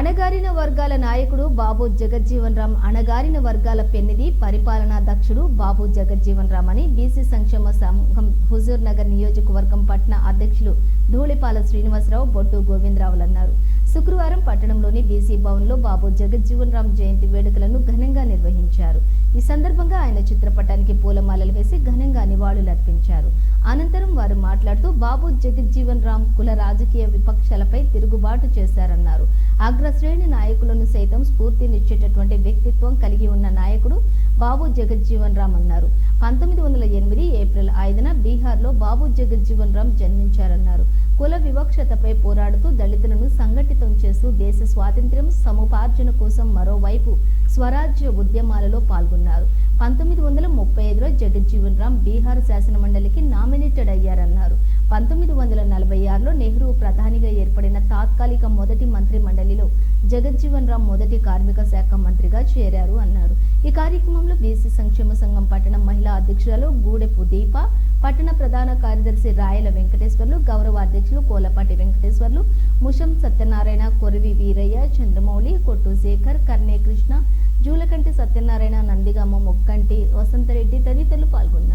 అణగారిన వర్గాల నాయకుడు బాబు జగజ్జీవన్ రామ్ అణగారిన వర్గాల పెన్నిది పరిపాలనా దక్షుడు బాబు జగజ్జీవన్ రామ్ అని బీసీ సంక్షేమ సంఘం హుజూర్ నగర్ నియోజకవర్గం పట్న అధ్యక్షులు ధూళిపాల శ్రీనివాసరావు బొట్టు గోవిందరావులు అన్నారు. శుక్రవారం పట్టణంలోని బీసీ భవన్లో బాబు జగజ్జీవన్ రామ్ జయంతి వేడుకలను ఘనంగా నిర్వహించారు. ఈ సందర్భంగా ఆయన చిత్రపటానికి పూలమాలలు వేసి ఘనంగా నివాళులర్పించారు. అనంతరం వారు మాట్లాడుతూ బాబు జగజ్జీవన్ రామ్ కుల రాజకీయ విపక్షాలపై తిరుగుబాటు చేశారన్నారు. అగ్రశ్రేణి నాయకులను సైతం స్ఫూర్తినిచ్చేటటువంటి వ్యక్తిత్వం కలిగి ఉన్న నాయకుడు బాబు జగజ్జీవన్ రామ్ అన్నారు. పంతొమ్మిది వందల ఎనిమిది ఏప్రిల్ ఐదున బీహార్లో బాబు జగజ్జీవన్ రామ్ జన్మించారన్నారు. కుల వివక్షతపై పోరాడుతూ దళితులను సంఘటితం చేస్తూ దేశ స్వాతంత్ర్యం సముపార్జన కోసం మరోవైపు స్వరాజ్య ఉద్యమాలలో పాల్గొన్నారు. పంతొమ్మిది వందల ముప్పై ఐదులో జగజ్జీవన్ రామ్ బీహార్ శాసనమండలికి నామినేటెడ్ అయ్యారన్నారు. పంతొమ్మిది వందల నలభై ఆరులో నెహ్రూ ప్రధానిగా ఏర్పడిన తాత్కాలిక మొదటి మంత్రి మండలిలో జగజ్జీవన్ రామ్ మొదటి కార్మిక శాఖ మంత్రిగా చేరారు అన్నారు. ఈ కార్యక్రమంలో బీసీ సంక్షేమ సంఘం పట్టణం మహిళా అధ్యక్షురాలు గూడెపు దీప పట్టణ ప్రధాన కార్యదర్శి రాయల వెంకటేశ్వర్లు గౌరవ అధ్యక్షులు కోలపాటి వెంకటేశ్వర్లు ముషం సత్యనారాయణ కొరివి వీరయ్య చంద్రమౌళి కొట్టు శేఖర్ కర్ణే కృష్ణ జూలకంటి సత్యనారాయణ నందిగామ మొక్కంటి వసంతరెడ్డి తదితరులు పాల్గొన్నారు.